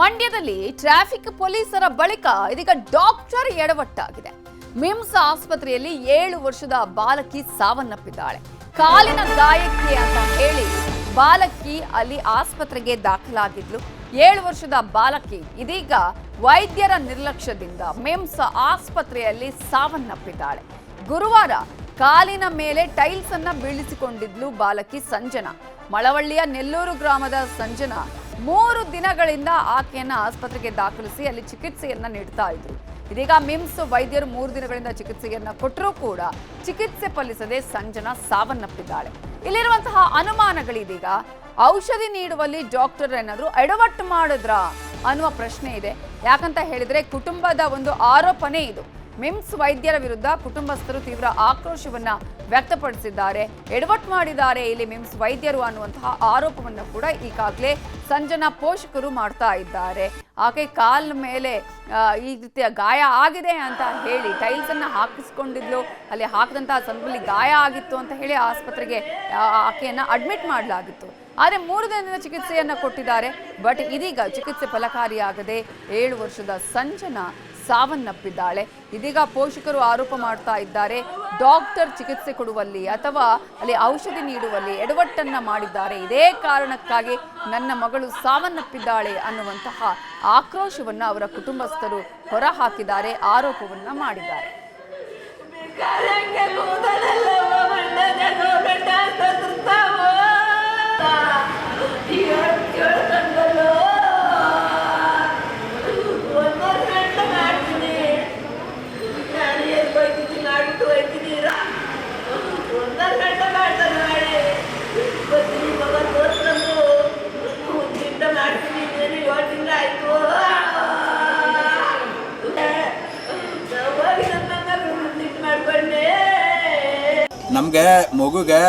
ಮಂಡ್ಯದಲ್ಲಿ ಟ್ರಾಫಿಕ್ ಪೊಲೀಸರ ಬಳಿಕ ಇದೀಗ ಡಾಕ್ಟರ್ ಎಡವಟ್ಟಾಗಿದೆ. ಮಿಮ್ಸ್ ಆಸ್ಪತ್ರೆಯಲ್ಲಿ ಏಳು ವರ್ಷದ ಬಾಲಕಿ ಸಾವನ್ನಪ್ಪಿದ್ದಾಳೆ. ಕಾಲಿನ ಗಾಯಕ್ಕೆ ಅಂತ ಹೇಳಿ ಬಾಲಕಿ ಅಲ್ಲಿ ಆಸ್ಪತ್ರೆಗೆ ದಾಖಲಾಗಿದ್ಲು. ಏಳು ವರ್ಷದ ಬಾಲಕಿ ಇದೀಗ ವೈದ್ಯರ ನಿರ್ಲಕ್ಷ್ಯದಿಂದ ಮಿಮ್ಸ್ ಆಸ್ಪತ್ರೆಯಲ್ಲಿ ಸಾವನ್ನಪ್ಪಿದ್ದಾಳೆ. ಗುರುವಾರ ಕಾಲಿನ ಮೇಲೆ ಟೈಲ್ಸ್ ಅನ್ನ ಬೀಳಿಸಿಕೊಂಡಿದ್ಲು ಬಾಲಕಿ ಸಂಜನಾ. ಮಳವಳ್ಳಿಯ ನೆಲ್ಲೂರು ಗ್ರಾಮದ ಸಂಜನಾ ಮೂರು ದಿನಗಳಿಂದ ಆಕೆಯನ್ನ ಆಸ್ಪತ್ರೆಗೆ ದಾಖಲಿಸಿ ಅಲ್ಲಿ ಚಿಕಿತ್ಸೆಯನ್ನ ನೀಡ್ತಾ ಇದ್ರು. ಇದೀಗ ಮಿಮ್ಸ್ ವೈದ್ಯರು ಮೂರು ದಿನಗಳಿಂದ ಚಿಕಿತ್ಸೆಯನ್ನ ಕೊಟ್ಟರೂ ಕೂಡ ಚಿಕಿತ್ಸೆ ಫಲಿಸದೆ ಸಂಜನಾ ಸಾವನ್ನಪ್ಪಿದ್ದಾಳೆ. ಇಲ್ಲಿರುವಂತಹ ಅನುಮಾನಗಳಿದೀಗ ಔಷಧಿ ನೀಡುವಲ್ಲಿ ಡಾಕ್ಟರ್ ಏನಾದ್ರು ಎಡವಟ್ಟು ಮಾಡಿದ್ರಾ ಅನ್ನುವ ಪ್ರಶ್ನೆ ಇದೆ. ಯಾಕಂತ ಹೇಳಿದ್ರೆ ಕುಟುಂಬದ ಒಂದು ಆರೋಪನೇ ಇದು. ಮಿಮ್ಸ್ ವೈದ್ಯರ ವಿರುದ್ಧ ಕುಟುಂಬಸ್ಥರು ತೀವ್ರ ಆಕ್ರೋಶವನ್ನ ವ್ಯಕ್ತಪಡಿಸಿದ್ದಾರೆ. ಎಡವಟ್ ಮಾಡಿದ್ದಾರೆ ಇಲ್ಲಿ ಮಿಮ್ಸ್ ವೈದ್ಯರು ಅನ್ನುವಂತಹ ಆರೋಪವನ್ನು ಕೂಡ ಈಗಾಗಲೇ ಸಂಜನಾ ಪೋಷಕರು ಮಾಡ್ತಾ ಇದ್ದಾರೆ. ಆಕೆ ಕಾಲ್ ಮೇಲೆ ಈ ರೀತಿಯ ಗಾಯ ಆಗಿದೆ ಅಂತ ಹೇಳಿ ಟೈಲ್ಸ್ ಅನ್ನ ಹಾಕಿಸ್ಕೊಂಡಿದ್ಲು. ಅಲ್ಲಿ ಹಾಕಿದಂತಹ ಸಂದರ್ಭದಲ್ಲಿ ಗಾಯ ಆಗಿತ್ತು ಅಂತ ಹೇಳಿ ಆಸ್ಪತ್ರೆಗೆ ಆಕೆಯನ್ನ ಅಡ್ಮಿಟ್ ಮಾಡಲಾಗಿತ್ತು. ಆದರೆ ಮೂರು ದಿನದ ಚಿಕಿತ್ಸೆಯನ್ನ ಕೊಟ್ಟಿದ್ದಾರೆ. ಬಟ್ ಇದೀಗ ಚಿಕಿತ್ಸೆ ಫಲಕಾರಿಯಾಗದೆ ಏಳು ವರ್ಷದ ಸಂಜನಾ ಸಾವನ್ನಪ್ಪಿದ್ದಾಳೆ. ಇದೀಗ ಪೋಷಕರು ಆರೋಪ ಮಾಡ್ತಾ ಇದ್ದಾರೆ. ಡಾಕ್ಟರ್ ಚಿಕಿತ್ಸೆ ಕೊಡುವಲ್ಲಿ ಅಥವಾ ಅಲ್ಲಿ ಔಷಧಿ ನೀಡುವಲ್ಲಿ ಎಡವಟ್ಟನ್ನ ಮಾಡಿದ್ದಾರೆ. ಇದೇ ಕಾರಣಕ್ಕಾಗಿ ನನ್ನ ಮಗಳು ಸಾವನ್ನಪ್ಪಿದ್ದಾಳೆ ಅನ್ನುವಂತಹ ಆಕ್ರೋಶವನ್ನ ಅವರ ಕುಟುಂಬಸ್ಥರು ಹೊರಹಾಕಿದ್ದಾರೆ, ಆರೋಪವನ್ನ ಮಾಡಿದ್ದಾರೆ. ಏಳ್ ತಿಂಗ್ಳು ಆಯ್ತು. ಹೋಗಿ ನನ್ನ ತಿಂಟ್ ಮಾಡ್ಕೊಂಡೆ ನಮಗೆ ಮಗುಗೆ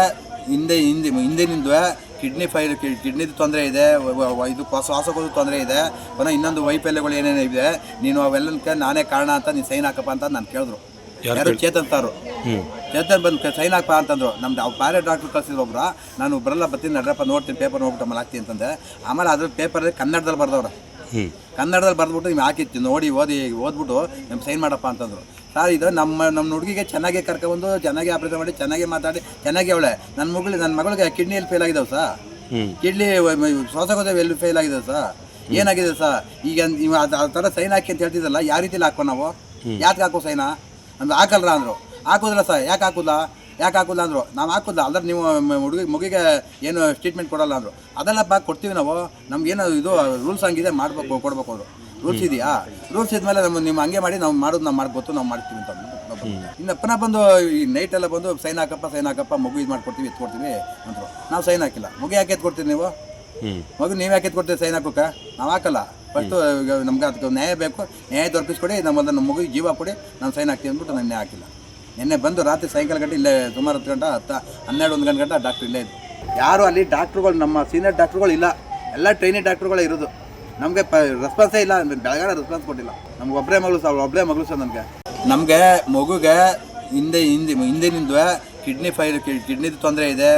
ಹಿಂದೆ ಹಿಂದೆ ಹಿಂದಿನಿಂದ ಕಿಡ್ನಿ ಫೈಲ್ ಕಿಡ್ನಿದು ತೊಂದರೆ ಇದೆ ಇದು ಶ್ವಾಸಕೋಶ ತೊಂದರೆ ಇದೆ. ಪುನಃ ಇನ್ನೊಂದು ವೈಫಲ್ಯಗಳು ಏನೇನು ಇದೆ. ನೀನು ಅವೆಲ್ಲಕ್ಕೆ ನಾನೇ ಕಾರಣ ಅಂತ ನೀನು ಸೈನ್ ಹಾಕಪ್ಪ ಅಂತ ನಾನು ಕೇಳಿದ್ರು. ಯಾರು ಚೇತನ್ ತಾರು ಚೇತನ್ ಬಂದು ಸೈನ್ ಹಾಕಪ್ಪ ಅಂತಂದ್ರು. ನಮ್ದು ಅವ್ರು ಬೇರೆ ಡಾಕ್ಟ್ರು ಕಳಿಸಿದ್ರು ಒಬ್ರು. ನಾನು ಬರಲ್ಲ ಬರ್ತೀನಿ ನಡ್ರಪ್ಪ ನೋಡ್ತೀನಿ ಪೇಪರ್ ನೋಡ್ಬಿಟ್ಟು ಆಮೇಲೆ ಹಾಕ್ತೀನಿ ಅಂತಂದೆ. ಆಮೇಲೆ ಅದ್ರ ಪೇಪರ್ ಕನ್ನಡದಲ್ಲಿ ಬರ್ದವ್ರು. ಕನ್ನಡದಲ್ಲಿ ಬರೆದ್ಬಿಟ್ಟು ನೀವು ಹಾಕಿತ್ತು ನೋಡಿ ಓದಿ ಓದ್ಬಿಟ್ಟು ನಮ್ಮ ಸೈನ್ ಮಾಡಪ್ಪ ಅಂತಂದ್ರು. ಸರ್ ಇದು ನಮ್ಮ ನಮ್ಮ ಹುಡುಗಿಗೆ ಚೆನ್ನಾಗಿ ಕರ್ಕೊಬಂದು ಚೆನ್ನಾಗಿ ಆಪರೇಷನ್ ಮಾಡಿ ಚೆನ್ನಾಗಿ ಮಾತಾಡಿ ಚೆನ್ನಾಗಿ ಅವಳೆ. ನನ್ನ ಮಗಳು ನನ್ನ ಮಗಳಿಗೆ ಕಿಡ್ನಿಯಲ್ಲಿ ಫೇಲ್ ಆಗಿದಾವೆ ಸರ್. ಕಿಡ್ನಿ ಶ್ವಾಸಕೋಶ ಎಲ್ಲಿ ಫೇಲ್ ಆಗಿದೆ ಸರ್. ಏನಾಗಿದೆ ಸರ್? ಈಗ ನೀವು ಅದು ಆ ಥರ ಸೈನ್ ಹಾಕಿ ಅಂತ ಹೇಳ್ತಿದ್ದಲ್ಲ ಯಾವ ರೀತಿಲಿ ಹಾಕೋ ನಾವು? ಯಾಕೆ ಹಾಕೋ ಸೈನಾ ಅಂದ್ರೆ ಹಾಕಲ್ರ ಅಂದರು. ಹಾಕೋದಿಲ್ಲ ಸರ್. ಯಾಕೆ ಹಾಕೋದಿಲ್ಲ? ಯಾಕೆ ಹಾಕೋದಿಲ್ಲ ಅಂದರು. ನಾವು ಹಾಕೋದಿಲ್ಲ. ಅಂದ್ರೆ ನೀವು ಹುಡುಗಿ ಮಗುಗೆ ಏನು ಟ್ರೀಟ್ಮೆಂಟ್ ಕೊಡಲ್ಲ ಅಂದರು. ಅದೆಲ್ಲಪ್ಪ ಕೊಡ್ತೀವಿ ನಾವು. ನಮ್ಗೇನು ಇದು ರೂಲ್ಸ್ ಹಂಗಿದೆ ಮಾಡ್ಬೇಕು ಕೊಡಬೇಕು ಅವರು. ರೂಲ್ಸ್ ಇದೆಯಾ? ರೂಲ್ಸ್ ಇದ್ಮೇಲೆ ನಮ್ಮ ನಿಮ್ಮ ಹಂಗೆ ಮಾಡಿ ನಾವು ಮಾಡೋದು ನಾವು ಮಾಡ್ಬೋದು ನಾವು ಮಾಡ್ತೀವಿ ಅಂತ ಇನ್ನು ಪುನಃ ಬಂದು ಈ ನೈಟ್ ಎಲ್ಲ ಬಂದು ಸೈನ್ ಹಾಕಪ್ಪ ಸೈನ್ ಹಾಕಪ್ಪ ಮಗು ಇದು ಮಾಡ್ಕೊಡ್ತೀವಿ ಎತ್ಕೊಡ್ತೀವಿ ಅಂದರು. ನಾವು ಸೈನ್ ಹಾಕಿಲ್ಲ. ಮಗು ಯಾಕೆ ಎತ್ಕೊಡ್ತೀರಿ ನೀವು? ಮಗು ನೀವು ಯಾಕೆ ಎತ್ಕೊಡ್ತೀರಿ ಸೈನ್ ಹಾಕೋಕೆ ನಾವು ಹಾಕಲ್ಲ. ಫಸ್ಟು ನಮ್ಗೆ ಅದಕ್ಕೆ ನ್ಯಾಯ ಬೇಕು. ನ್ಯಾಯ ದೊರಕಿಸ್ಕೊಡಿ ನಮ್ಮದು ನಮ್ಮ ಮಗುಗೆ ಜೀವ ಕೊಡಿ ನಾನು ಸೈನ್ ಹಾಕ್ತೀವಿ ಅಂದ್ಬಿಟ್ಟು ನಾನು ನ್ಯಾಯ ಹಾಕಿಲ್ಲ. ನಿನ್ನೆ ಬಂದು ರಾತ್ರಿ ಸಾಯಂಕಾಲ ಗಂಟೆ ಇಲ್ಲೇ ಸುಮಾರು ಹತ್ತು ಗಂಟೆ, ಹತ್ತು, ಹನ್ನೆರಡು, ಒಂದು ಗಂಟೆ ಗಂಟೆ ಡಾಕ್ಟ್ರ್ ಇಲ್ಲೇ ಇದ್ದು ಯಾರು ಅಲ್ಲಿ ಡಾಕ್ಟ್ರುಗಳು, ನಮ್ಮ ಸೀನಿಯರ್ ಡಾಕ್ಟ್ರುಗಳು ಇಲ್ಲ. ಎಲ್ಲ ಟ್ರೈನಿಂಗ್ ಡಾಕ್ಟ್ರುಗಳೇ ಇರೋದು. ನಮಗೆ ಪ ರೆಸ್ಪಾನ್ಸೇ ಇಲ್ಲ. ಬೆಳಗಾರ ರೆಸ್ಪಾನ್ಸ್ ಕೊಟ್ಟಿಲ್ಲ. ನಮ್ಗೆ ಒಬ್ಬರೇ ಮಗಳು ಸರ್ ಒಬ್ಬರೇ ಮಗಳು ಸರ್ ನನಗೆ ನಮಗೆ ಮಗುಗೆ ಹಿಂದೆ ಹಿಂದೆ ಹಿಂದಿನಿಂದ ಕಿಡ್ನಿ ಫೈಲ್ ಕಿಡ್ನಿದು ತೊಂದರೆ ಇದೆ.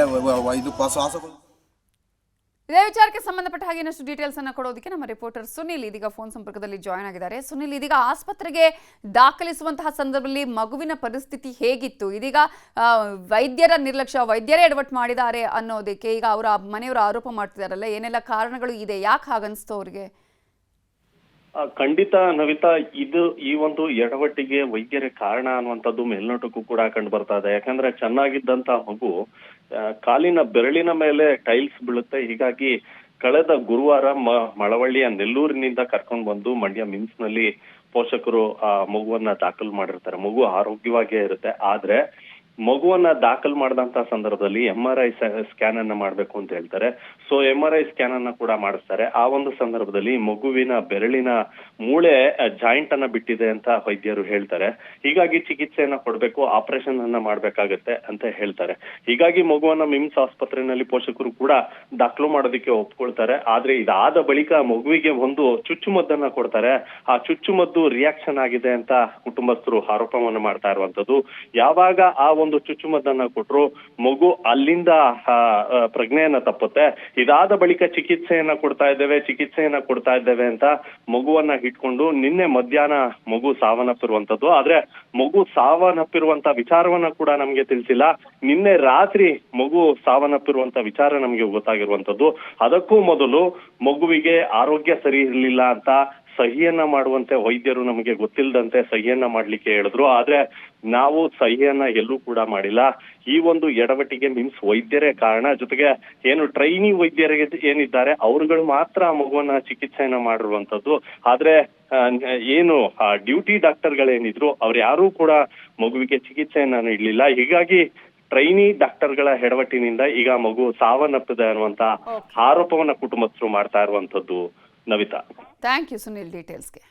ಇದು ಶ್ವಾಸಕೋಶ ಇದೇ ವಿಚಾರಕ್ಕೆ ಸಂಬಂಧಪಟ್ಟ ಹಾಗೆ ಇನ್ನಷ್ಟು ಡೀಟೇಲ್ಸ್ ಅನ್ನ ಕೊಡೋದಕ್ಕೆ ನಮ್ಮ ರಿಪೋರ್ಟರ್ ಸುನಿಲ್ ಇದೀಗ ಫೋನ್ ಸಂಪರ್ಕದಲ್ಲಿ ಜಾಯ್ನ್ ಆಗಿದ್ದಾರೆ. ಸುನಿಲ್, ಇದೀಗ ಆಸ್ಪತ್ರೆಗೆ ದಾಖಲಿಸುವಂತಹ ಸಂದರ್ಭದಲ್ಲಿ ಮಗುವಿನ ಪರಿಸ್ಥಿತಿ ಹೇಗಿತ್ತು? ಇದೀಗ ವೈದ್ಯರ ನಿರ್ಲಕ್ಷ್ಯ, ವೈದ್ಯರೇ ಎಡವಟ್ ಮಾಡಿದ್ದಾರೆ ಅನ್ನೋದಕ್ಕೆ ಈಗ ಅವರ ಮನೆಯವರು ಆರೋಪ ಮಾಡ್ತಿದಾರಲ್ಲ, ಏನೆಲ್ಲ ಕಾರಣಗಳು ಇದೆ? ಯಾಕೆ ಹಾಗನ್ಸ್ತು ಅವ್ರಿಗೆ? ಖಂಡಿತ ನವಿತಾ, ಇದು ಈ ಒಂದು ಎಡವಟ್ಟಿಗೆ ವೈದ್ಯರೇ ಕಾರಣ ಅನ್ನುವಂಥದ್ದು ಮೇಲ್ನೋಟಕ್ಕೂ ಕೂಡ ಕಂಡು ಬರ್ತಾ ಇದೆ. ಯಾಕಂದ್ರೆ ಚೆನ್ನಾಗಿದ್ದಂತ ಮಗು ಕಾಲಿನ ಬೆರಳಿನ ಮೇಲೆ ಟೈಲ್ಸ್ ಬೀಳುತ್ತೆ. ಹೀಗಾಗಿ ಕಳೆದ ಗುರುವಾರ ಮಳವಳ್ಳಿಯ ನೆಲ್ಲೂರಿನಿಂದ ಕರ್ಕೊಂಡು ಬಂದು ಮಂಡ್ಯ ಮಿಮ್ಸ್ನಲ್ಲಿ ಪೋಷಕರು ಆ ಮಗುವನ್ನ ದಾಖಲು ಮಾಡಿರ್ತಾರೆ. ಮಗು ಆರೋಗ್ಯವಾಗೇ ಇರುತ್ತೆ. ಆದ್ರೆ ಮಗುವನ್ನ ದಾಖಲು ಮಾಡಿದಂತ ಸಂದರ್ಭದಲ್ಲಿ ಎಂ ಆರ್ ಐ ಸ್ಕ್ಯಾನ್ ಅನ್ನ ಮಾಡಬೇಕು ಅಂತ ಹೇಳ್ತಾರೆ. So M R I scan ಅನ್ನ ಕೂಡ ಮಾಡಿಸ್ತಾರೆ. ಆ ಒಂದು ಸಂದರ್ಭದಲ್ಲಿ ಮಗುವಿನ ಬೆರಳಿನ ಮೂಳೆ ಜಾಯಿಂಟ್ ಅನ್ನ ಬಿಟ್ಟಿದೆ ಅಂತ ವೈದ್ಯರು ಹೇಳ್ತಾರೆ. ಹೀಗಾಗಿ ಚಿಕಿತ್ಸೆಯನ್ನ ಕೊಡಬೇಕು ಆಪರೇಷನ್ ಅನ್ನ ಮಾಡ್ಬೇಕಾಗತ್ತೆ ಅಂತ ಹೇಳ್ತಾರೆ. ಹೀಗಾಗಿ ಮಗುವನ್ನ ಮಿಮ್ಸ್ ಆಸ್ಪತ್ರೆಯಲ್ಲಿ ಪೋಷಕರು ಕೂಡ ದಾಖಲು ಮಾಡೋದಕ್ಕೆ ಒಪ್ಕೊಳ್ತಾರೆ. ಆದ್ರೆ ಇದಾದ ಬಳಿಕ ಮಗುವಿಗೆ ಒಂದು ಚುಚ್ಚುಮದ್ದನ್ನ ಕೊಡ್ತಾರೆ. ಆ ಚುಚ್ಚುಮದ್ದು ರಿಯಾಕ್ಷನ್ ಆಗಿದೆ ಅಂತ ಕುಟುಂಬಸ್ಥರು ಆರೋಪವನ್ನು ಮಾಡ್ತಾ ಇರುವಂತದ್ದು ಯಾವಾಗ ಆ ಒಂದು ಚುಚ್ಚುಮದ್ದನ್ನ ಕೊಟ್ರು, ಮಗು ಅಲ್ಲಿಂದ ಪ್ರಜ್ಞೆಯನ್ನ ತಪ್ಪುತ್ತೆ. ಇದಾದ ಬಳಿಕ ಚಿಕಿತ್ಸೆಯನ್ನ ಕೊಡ್ತಾ ಇದ್ದೇವೆ, ಚಿಕಿತ್ಸೆಯನ್ನ ಕೊಡ್ತಾ ಇದ್ದೇವೆ ಅಂತ ಮಗುವನ್ನ ಇಟ್ಕೊಂಡು ನಿನ್ನೆ ಮಧ್ಯಾಹ್ನ ಮಗು ಸಾವನ್ನಪ್ಪಿರುವಂತದ್ದು ಆದ್ರೆ ಮಗು ಸಾವನ್ನಪ್ಪಿರುವಂತ ವಿಚಾರವನ್ನ ಕೂಡ ನಮ್ಗೆ ತಿಳಿಸಿಲ್ಲ. ನಿನ್ನೆ ರಾತ್ರಿ ಮಗು ಸಾವನ್ನಪ್ಪಿರುವಂತ ವಿಚಾರ ನಮ್ಗೆ ಗೊತ್ತಾಗಿರುವಂತದ್ದು ಅದಕ್ಕೂ ಮೊದಲು ಮಗುವಿಗೆ ಆರೋಗ್ಯ ಸರಿ ಇರಲಿಲ್ಲ ಅಂತ ಸಹಿಯನ್ನ ಮಾಡುವಂತೆ ವೈದ್ಯರು ನಮಗೆ ಗೊತ್ತಿಲ್ಲದಂತೆ ಸಹಿಯನ್ನ ಮಾಡ್ಲಿಕ್ಕೆ ಹೇಳಿದ್ರು. ಆದ್ರೆ ನಾವು ಸಹಿಯನ್ನ ಎಲ್ಲೂ ಕೂಡ ಮಾಡಿಲ್ಲ. ಈ ಒಂದು ಎಡವಟ್ಟಿಗೆ ಮೀನ್ಸ್ ವೈದ್ಯರೇ ಕಾರಣ. ಜೊತೆಗೆ ಏನು ಟ್ರೈನಿ ವೈದ್ಯರಿಗೆ ಏನಿದ್ದಾರೆ ಅವರುಗಳು ಮಾತ್ರ ಆ ಮಗುವನ್ನ ಚಿಕಿತ್ಸೆಯನ್ನ ಮಾಡಿರುವಂತದ್ದು ಆದ್ರೆ ಆ, ಏನು ಡ್ಯೂಟಿ ಡಾಕ್ಟರ್ಗಳೇನಿದ್ರು ಅವ್ರು ಯಾರೂ ಕೂಡ ಮಗುವಿಗೆ ಚಿಕಿತ್ಸೆಯನ್ನ ನೀಡಲಿಲ್ಲ. ಹೀಗಾಗಿ ಟ್ರೈನಿ ಡಾಕ್ಟರ್ಗಳ ಹೆಡವಟ್ಟಿನಿಂದ ಈಗ ಮಗು ಸಾವನ್ನಪ್ಪಿದೆ ಅನ್ನುವಂತ ಆರೋಪವನ್ನ ಕುಟುಂಬಸ್ಥರು ಮಾಡ್ತಾ ಇರುವಂತದ್ದು ನವಿತಾ ಥ್ಯಾಂಕ್ ಯು ಸುನಿಲ್ ಡೀಟೇಲ್ಸ್ಗೆ